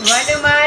Why do I?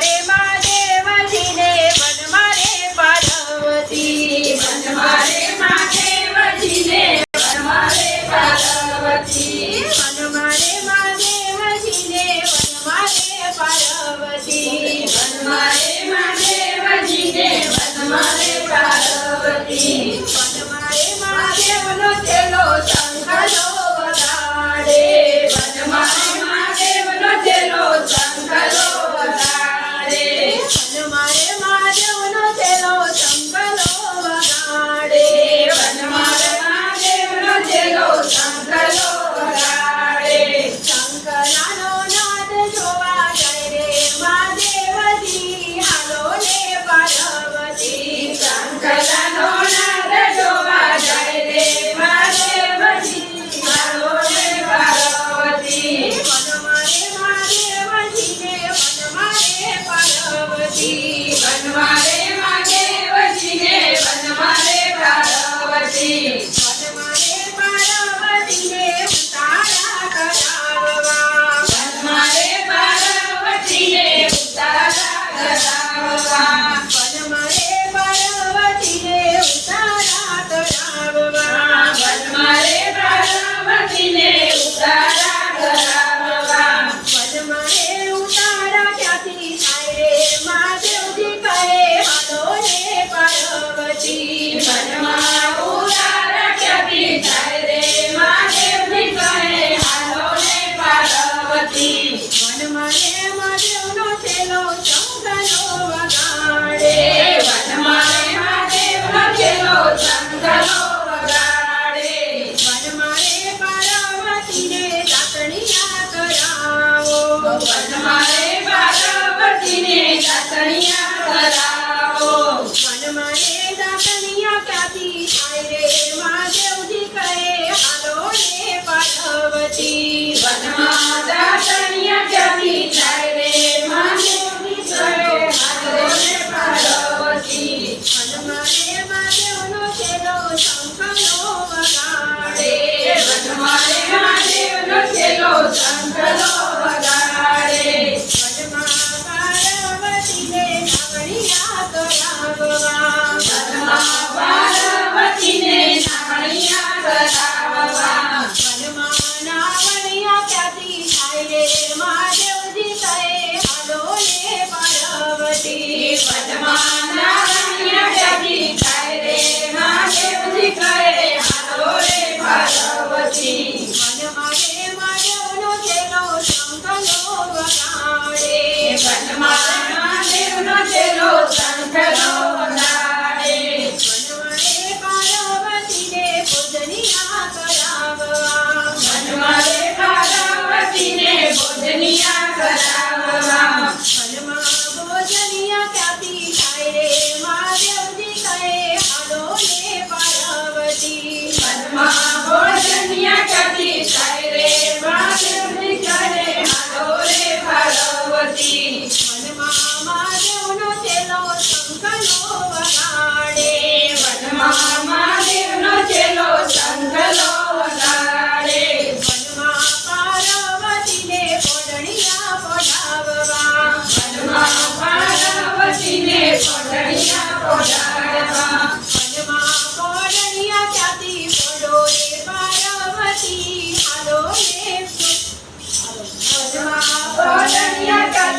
Dataniya કરાવો મન મને દાતણિયા ક્યાંથી થાય રે મહાદેવજી કહે હાલો રે પાર્વતી વનમાં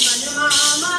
Yes.